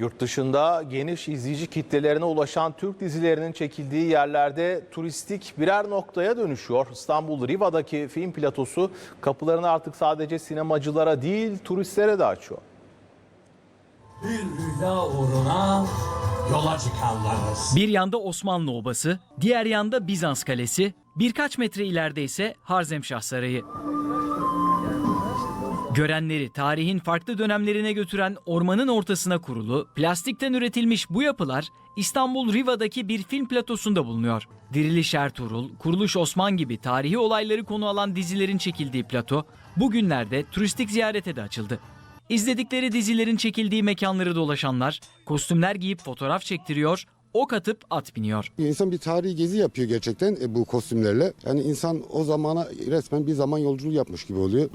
Yurt dışında geniş izleyici kitlelerine ulaşan Türk dizilerinin çekildiği yerlerde turistik birer noktaya dönüşüyor. İstanbul Riva'daki film platosu kapılarını artık sadece sinemacılara değil turistlere de açıyor. Bir rüya uğruna yola çıkarlarız. Bir yanda Osmanlı Obası, diğer yanda Bizans Kalesi, birkaç metre ileride ise Harzemşah Sarayı. Görenleri tarihin farklı dönemlerine götüren ormanın ortasına kurulu, plastikten üretilmiş bu yapılar İstanbul Riva'daki bir film platosunda bulunuyor. Diriliş Ertuğrul, Kuruluş Osman gibi tarihi olayları konu alan dizilerin çekildiği plato bugünlerde turistik ziyarete de açıldı. İzledikleri dizilerin çekildiği mekanları dolaşanlar kostümler giyip fotoğraf çektiriyor, ok atıp at biniyor. İnsan bir tarihi gezi yapıyor gerçekten e, bu kostümlerle. Yani insan o zamana resmen bir zaman yolculuğu yapmış gibi oluyor.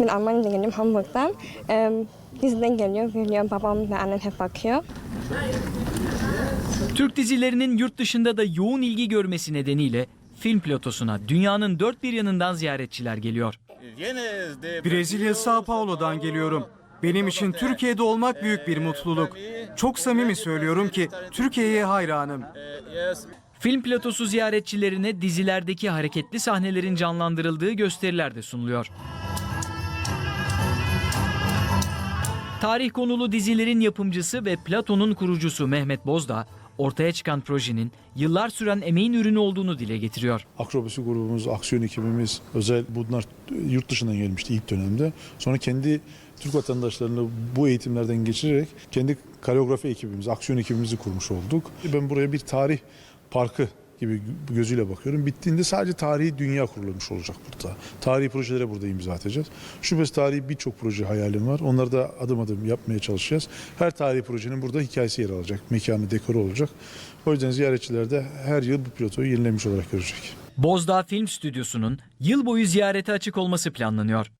Ben Almanya'da geliyorum Hamburg'dan. Ee, diziden geliyor, geliyor. Babam ve annem hep bakıyor. Türk dizilerinin yurt dışında da yoğun ilgi görmesi nedeniyle film platosuna dünyanın dört bir yanından ziyaretçiler geliyor. Brezilya Sao Paulo'dan geliyorum. Benim için Türkiye'de olmak büyük bir mutluluk. Çok samimi söylüyorum ki Türkiye'ye hayranım. Film platosu ziyaretçilerine dizilerdeki hareketli sahnelerin canlandırıldığı gösteriler de sunuluyor. Tarih konulu dizilerin yapımcısı ve Platon'un kurucusu Mehmet Bozdağ, ortaya çıkan projenin yıllar süren emeğin ürünü olduğunu dile getiriyor. Akrobasi grubumuz, aksiyon ekibimiz özel bunlar yurt dışından gelmişti ilk dönemde. Sonra kendi Türk vatandaşlarını bu eğitimlerden geçirerek kendi koreografi ekibimiz, aksiyon ekibimizi kurmuş olduk. Ben buraya bir tarih parkı gibi gözüyle bakıyorum. Bittiğinde sadece tarihi dünya kurulmuş olacak burada. Tarihi projelere burada imza atacağız. Şüphesiz tarihi birçok proje hayalim var. Onları da adım adım yapmaya çalışacağız. Her tarihi projenin burada hikayesi yer alacak. Mekanı, dekoru olacak. O yüzden ziyaretçiler de her yıl bu platoyu yenilemiş olarak görecek. Bozdağ Film Stüdyosu'nun yıl boyu ziyarete açık olması planlanıyor.